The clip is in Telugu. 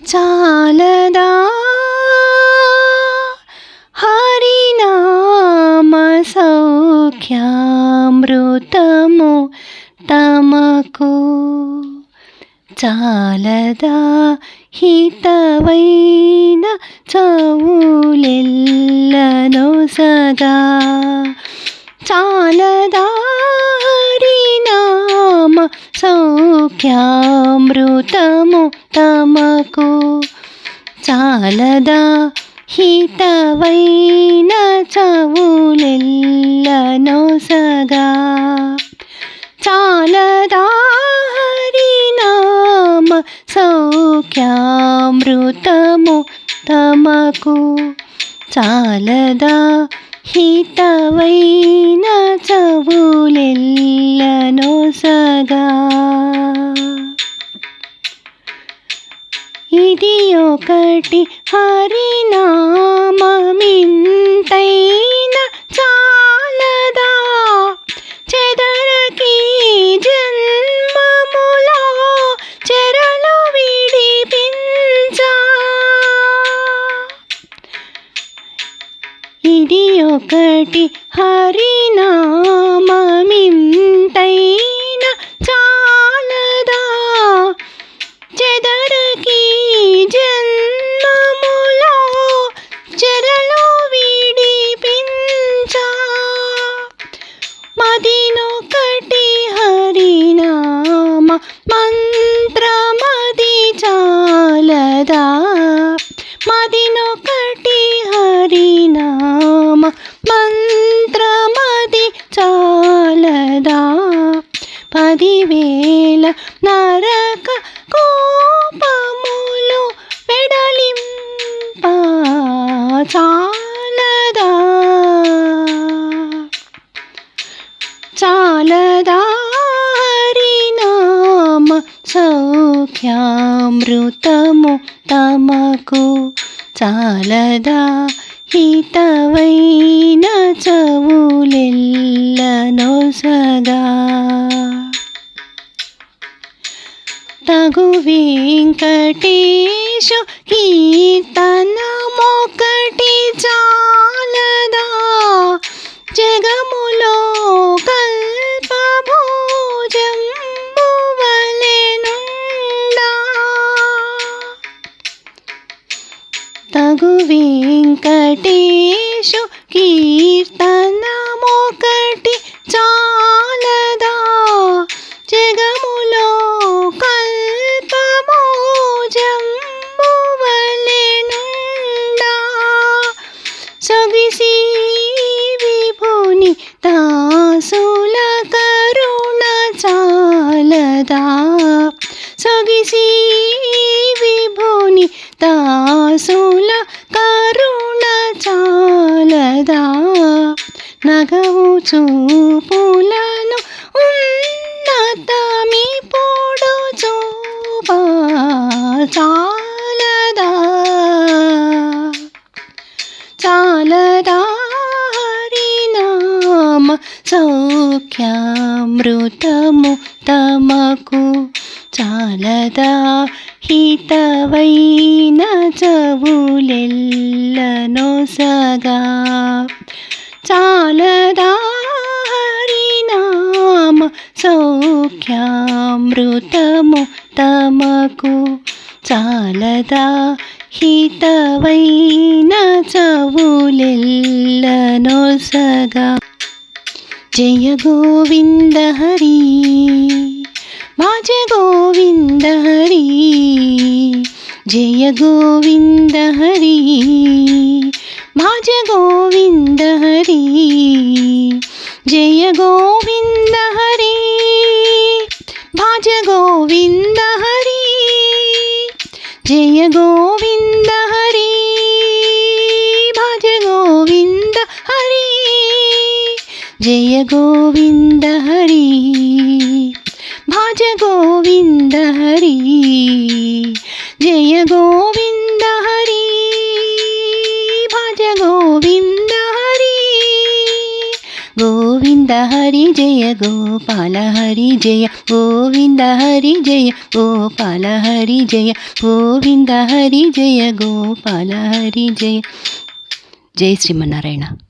చాలదా హరినామ సౌఖ్యామృతము తమకు చాలదా హితవైన చవులెల్లను సదా. సౌఖ్యామృతము తమకు చాలదా? హితవైన చవులెల్లను సగా? చాలదా? హరినామ సౌఖ్యామృతము తమకు చాలదా? హితవైన చవులెల్లను ఒకటి హరినామమింతైన చాలదా? చెదరకి జన్మములో చెరలు విడిపించ? ఇది ఒకటి హరినామమింత పదివేల నరక కోపములు వెడలింప చాలదా? చాలదా హరినామ సౌఖ్యామృతము తమకు? చాలదా హితవైన చవులెల్లను సగా తగు వెంకటేశు కీర్తనమొకటి చాలదా జగములో కల్పభోజంబువలెనుండా. తగు వెంకటేశు కీర్తనమొకటి सगिसि विभोनी ता सोला करुणा चालदा। सगिसि विभोनी ता सोला करुणा चालदा नघउच फूलना उन्नातामी पोडजो बाजा అమృతము తమకు చాలదా? హితవైన చవులెల్లను సగా? చాలదా? హరినామ సౌఖ్యామృతము తమకు చాలదా? హితవైన చవులెల్లను సగా? జయ గోవింద హరి భజ గోవింద హరి జయ గోవింద హరి భజ గోవింద హరి జయ గో జయ గోవింద హరి భజ గోవింద హరి జయ గోవింద హరి భజ గోవింద హరి గోవింద హరి జయ గోపాల హరి జయ గోవింద హరి జయ గోపాల హరి జయ గోవింద హరి జయ గోపాల హరి జయ. జై శ్రీమన్నారాయణ.